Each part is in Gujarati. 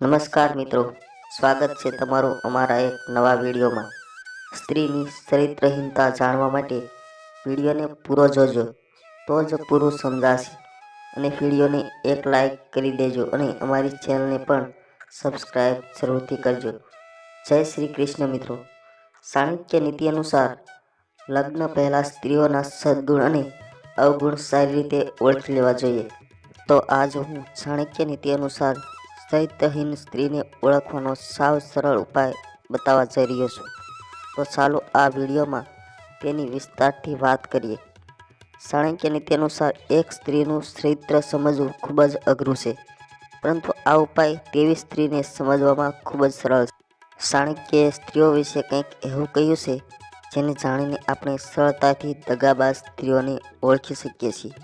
નમસ્કાર મિત્રો. સ્વાગત છે તમારું અમારા એક નવા વિડીયોમાં. સ્ત્રીની ચરિત્રહીનતા જાણવા માટે વિડીયોને પૂરો જોજો. તો જ પૂરું સમજાશે. અને વિડીયોને એક લાઈક કરી દેજો અને અમારી ચેનલને પણ સબસ્ક્રાઈબ જરૂરથી કરજો. જય શ્રી કૃષ્ણ મિત્રો. ચાણક્ય નીતિ અનુસાર, લગ્ન પહેલાં સ્ત્રીઓના સદગુણ અને અવગુણ સારી રીતે ઓળખી લેવા જોઈએ. તો આજ હું ચાણક્ય નીતિ અનુસાર ચરિત્રહીન સ્ત્રીને ઓળખવાનો સાવ સરળ ઉપાય બતાવવા જઈ રહ્યો છું. તો ચાલો આ વિડીયોમાં તેની વિસ્તારથી વાત કરીએ. ચાણક્ય નીતિ અનુસાર એક સ્ત્રીનું ચરિત્ર સમજવું ખૂબ જ અઘરું છે. પરંતુ આ ઉપાય તેવી સ્ત્રીને સમજવામાં ખૂબ જ સરળ છે. ચાણક્યએ સ્ત્રીઓ વિશે કંઈક એવું કહ્યું છે, જેને જાણીને આપણે સરળતાથી દગાબાજ સ્ત્રીઓને ઓળખી શકીએ છીએ.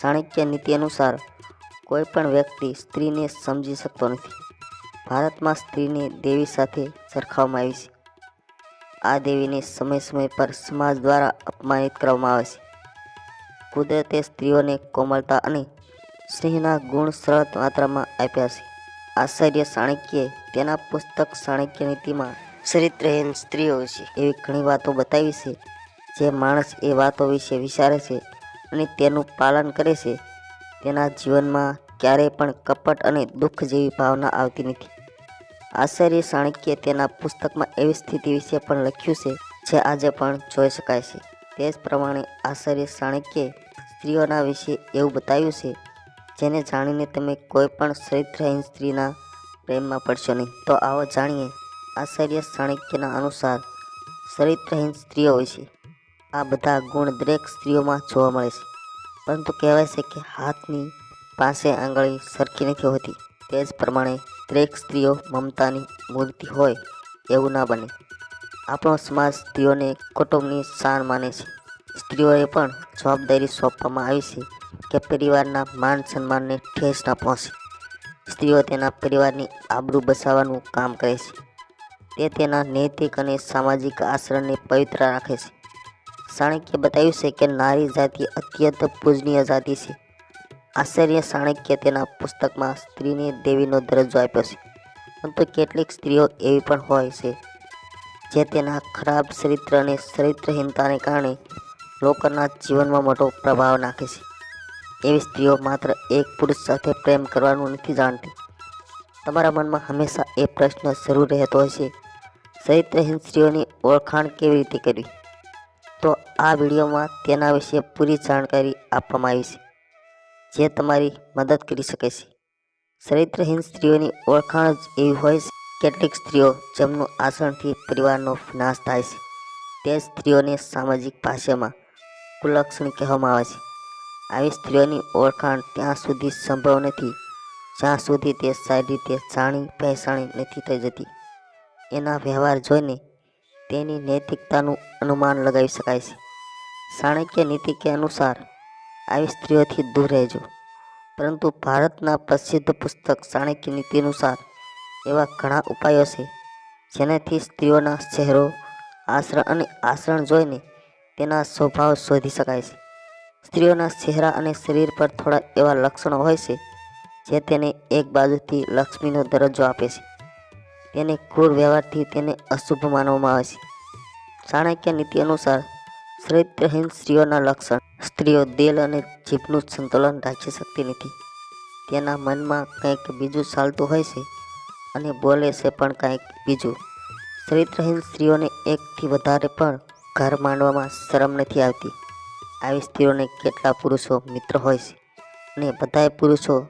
ચાણક્ય નીતિ અનુસાર કોઈ પણ વ્યક્તિ સ્ત્રીને સમજી શકતો નથી. ભારતમાં સ્ત્રીને દેવી સાથે સરખાવવામાં આવી છે. આ દેવીને સમય સમય પર સમાજ દ્વારા અપમાનિત કરવામાં આવે છે. કુદરતે સ્ત્રીઓને કોમળતા અને સ્નેહના ગુણ સરળ માત્રામાં આપ્યા છે. આચાર્ય ચાણક્યએ તેના પુસ્તક ચાણક્ય નીતિમાં ચરિત્રહીન સ્ત્રીઓ વિશે એવી ઘણી વાતો બતાવી છે, જે માણસ એ વાતો વિશે વિચારે છે અને તેનું પાલન કરે છે તેના જીવનમાં ક્યારેય પણ કપટ અને દુઃખ જેવી ભાવના આવતી નથી. આચાર્ય ચાણક્યએ તેના પુસ્તકમાં એવી સ્થિતિ વિશે પણ લખ્યું છે, જે આજે પણ જોઈ શકાય છે. તે જ પ્રમાણે આચાર્ય ચાણક્યે સ્ત્રીઓના વિશે એવું બતાવ્યું છે, જેને જાણીને તમે કોઈ પણ ચરિત્રહીન સ્ત્રીના પ્રેમમાં પડશો નહીં. તો આવો જાણીએ, આચાર્ય ચાણક્યના અનુસાર ચરિત્રહીન સ્ત્રીઓ વિશે આ બધા ગુણ દરેક સ્ત્રીઓમાં જોવા મળે છે. પરંતુ કહેવાય છે કે હાથની પાસે આંગળી સરખી નથી હોતી. તે જ પ્રમાણે દરેક સ્ત્રીઓ મમતાની મૂર્તિ હોય એવું ના બને. આપણો સમાજ સ્ત્રીઓને કુટુંબની શાન માને છે. સ્ત્રીઓએ પણ જવાબદારી સોંપવામાં આવી છે કે પરિવારના માન સન્માનને ઠેસ ના પહોંચે. સ્ત્રીઓ તેના પરિવારની આબરૂ બચાવવાનું કામ કરે છે. તે તેના નૈતિક અને સામાજિક આચરણને પવિત્ર રાખે છે. ચાણક્ય બતાવ્યું છે કે નારી જાતિ અત્યંત પૂજનીય જાતિ છે. આચાર્ય ચાણક્ય તેના પુસ્તકમાં સ્ત્રીને દેવીનો દરજ્જો આપ્યો છે. પરંતુ કેટલીક સ્ત્રીઓ એવી પણ હોય છે, જે તેના ખરાબ ચરિત્ર અને ચરિત્રહીનતાને કારણે લોકોના જીવનમાં મોટો પ્રભાવ નાખે છે. એવી સ્ત્રીઓ માત્ર એક પુરુષ સાથે પ્રેમ કરવાનું નથી જાણતી. તમારા મનમાં હંમેશા એ પ્રશ્ન જરૂર રહેતો હશે ચરિત્રહીન સ્ત્રીઓની ઓળખાણ કેવી રીતે કરવી? તો આ વિડીયોમાં તેના વિશે પૂરી જાણકારી આપવામાં આવી છે, જે તમારી મદદ કરી શકે છે. ચરિત્રહીન સ્ત્રીઓની ઓળખાણ જ એવી હોય છે, કેટલીક સ્ત્રીઓ જેમનું આચરણથી પરિવારનો નાશ થાય છે. તે સ્ત્રીઓને સામાજિક ભાષામાં કુલક્ષણ કહેવામાં આવે છે. આવી સ્ત્રીઓની ઓળખાણ ત્યાં સુધી સંભવ નથી, જ્યાં સુધી તે સારી રીતે જાણી પહેચાણી નથી થઈ જતી. એના વ્યવહાર જોઈને તેની નૈતિકતાનું અનુમાન લગાવી શકાય છે. ચાણક્ય નીતિ કે અનુસાર, આવી સ્ત્રીઓથી દૂર રહેજો. પરંતુ ભારતના પ્રસિદ્ધ પુસ્તક ચાણક્ય નીતિ અનુસાર એવા ઘણા ઉપાયો છે, જેનાથી સ્ત્રીઓના ચહેરો આચરણ અને આચરણ જોઈને તેના સ્વભાવ શોધી શકાય છે. સ્ત્રીઓના ચહેરા અને શરીર પર થોડા એવા લક્ષણો હોય છે, જે તેને એક બાજુથી લક્ષ્મીનો દરજ્જો આપે છે. તેને ક્રૂર વ્યવહારથી તેને અશુભ માનવામાં આવે છે. ચાણક્ય નીતિ અનુસાર ચરિત્રહીન સ્ત્રીઓના લક્ષણ, સ્ત્રીઓ દિલ અને જીભનું સંતુલન રાખી શકતી નથી. તેના મનમાં કંઈક બીજું ચાલતું હોય છે અને બોલે છે પણ કંઈક બીજું. ચરિત્રહીન સ્ત્રીઓને એકથી વધારે પણ ઘર માંડવામાં શરમ નથી આવતી. આવી સ્ત્રીઓને કેટલા પુરુષો મિત્ર હોય છે અને બધાય પુરુષો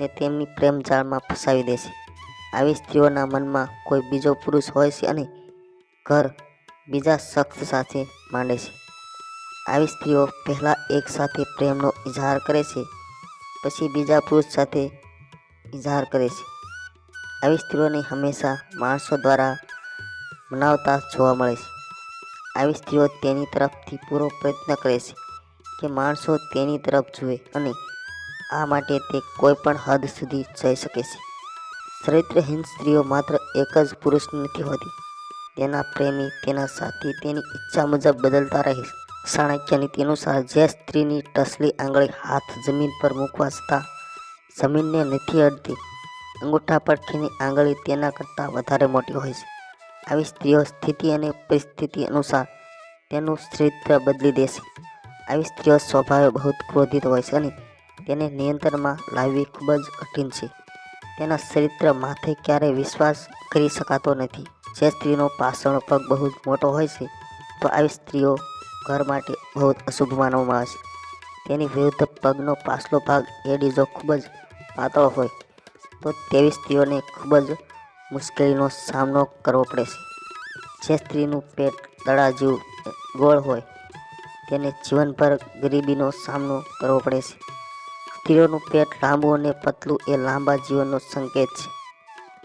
ને તેમની પ્રેમ જાળમાં ફસાવી દે છે. આવી સ્ત્રીઓના મનમાં કોઈ બીજો પુરુષ હોય છે અને ઘર બીજા શખ્સ સાથે માંડે છે. આવી સ્ત્રીઓ પહેલાં એક સાથે પ્રેમનો ઇઝહાર કરે છે, પછી બીજા પુરુષ સાથે ઇઝહાર કરે છે. આવી સ્ત્રીઓને હંમેશા માણસો દ્વારા મનાવતા જોવા મળે છે. આવી સ્ત્રીઓ તેની તરફથી પૂરો પ્રયત્ન કરે છે કે માણસો તેની તરફ જુએ અને આ માટે તે કોઈ પણ હદ સુધી જઈ શકે છે. ચરિત્રહીન સ્ત્રીઓ માત્ર એક જ પુરુષ નથી હોતી. તેના પ્રેમી, તેના સાથી, તેની ઈચ્છા મુજબ બદલતા રહે ચાણક્ય નીતિ અનુસાર જે સ્ત્રીની ટસલી આંગળી હાથ જમીન પર મૂકવા છતાં જમીનને નથી અડતી, અંગૂઠા પરથીની આંગળી તેના કરતાં વધારે મોટી હોય છે. આવી સ્ત્રીઓ સ્થિતિ અને પરિસ્થિતિ અનુસાર તેનું ચરિત્ર બદલી દેશે આવી સ્ત્રીઓ સ્વભાવે બહુ ક્રોધિત હોય છે અને તેને નિયંત્રણમાં લાવવી ખૂબ જ કઠિન છે. તેના ચરિત્ર માથે ક્યારેય વિશ્વાસ કરી શકાતો નથી. જે સ્ત્રીનો પાષણ પગ બહુ જ મોટો હોય છે, તો આવી સ્ત્રીઓ ઘર માટે બહુ જ અશુભ માનવામાં આવે છે. તેની વિરુદ્ધ પગનો પાછલો ભાગ એડીજો ખૂબ જ પાતળો હોય, તો તેવી સ્ત્રીઓને ખૂબ જ મુશ્કેલીનો સામનો કરવો પડે છે. જે સ્ત્રીનું પેટ દડા જેવું ગોળ હોય, તેને જીવનભર ગરીબીનો સામનો કરવો પડે છે. સ્ત્રીઓનું પેટ લાંબુ અને પતલું એ લાંબા જીવનનો સંકેત છે.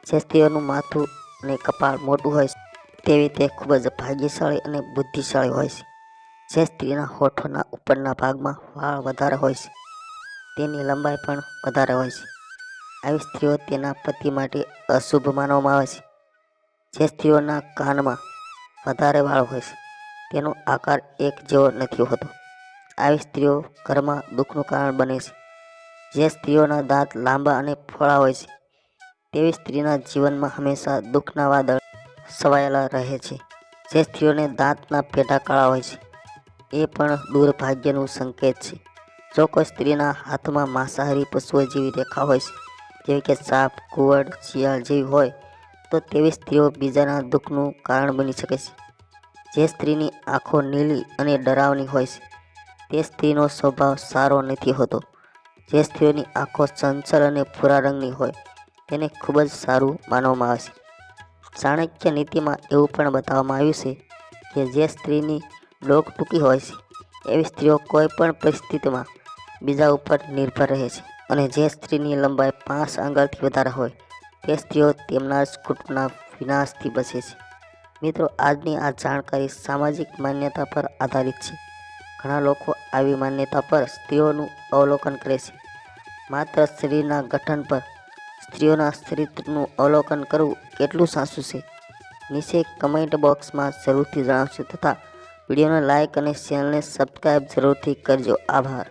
જે સ્ત્રીઓનું માથું અને કપાળ મોટું હોય તેવી તે ખૂબ જ ભાગ્યશાળી અને બુદ્ધિશાળી હોય છે. જે સ્ત્રીના હોઠોના ઉપરના ભાગમાં વાળ વધારે હોય છે, તેની લંબાઈ પણ વધારે હોય છે. આવી સ્ત્રીઓ તેના પતિ માટે અશુભ માનવામાં આવે છે. જે સ્ત્રીઓના કાનમાં વધારે વાળ હોય છે, તેનો આકાર એક જેવો નથી હોતો. આવી સ્ત્રીઓ ઘરમાં દુઃખનું કારણ બને છે. જે સ્ત્રીઓના દાંત લાંબા અને ફોળા હોય છે, તેવી સ્ત્રીના જીવનમાં હંમેશા દુઃખના વાદળ સવાયેલા રહે છે. જે સ્ત્રીઓને દાંતના પેટા કાળા હોય છે, એ પણ દુર્ભાગ્યનું સંકેત છે. જો કોઈ સ્ત્રીના હાથમાં માંસાહારી પશુઓ જેવી રેખા હોય છે, જેવી કે સાપ કુવડ શિયાળ જેવી હોય, તો તેવી સ્ત્રીઓ બીજાના દુઃખનું કારણ બની શકે છે. જે સ્ત્રીની આંખો નીલી અને ડરાવની હોય છે, તે સ્ત્રીનો સ્વભાવ સારો નથી હોતો. જે સ્ત્રીઓની આંખો ચંચળ અને ભૂરા રંગની હોય, તેને ખૂબ જ સારું માનવામાં આવે છે. ચાણક્ય નીતિમાં એવું પણ બતાવવામાં આવ્યું છે કે જે સ્ત્રીની ડોક ટૂંકી હોય છે, એવી સ્ત્રીઓ કોઈ પણ પરિસ્થિતિમાં બીજા ઉપર નિર્ભર રહે છે અને જે સ્ત્રીની લંબાઈ પાંચ આંગળથી વધારે હોય, તે સ્ત્રીઓ તેમના જ કુટુંબના વિનાશથી બચે છે. મિત્રો, આજની આ જાણકારી સામાજિક માન્યતા પર આધારિત છે. ઘણા લોકો આવી માન્યતા પર સ્ત્રીઓનું અવલોકન કરે છે. માત્ર સ્ત્રીના ગઠન પર સ્ત્રીઓના સ્ત્રીત્વનું અવલોકન કરવું કેટલું સાચું છે. નીચે કમેન્ટ બોક્સમાં જરૂરથી જણાવશો તથા વિડીયોને લાઇક અને ચેનલને સબસ્ક્રાઈબ જરૂરથી કરજો. આભાર.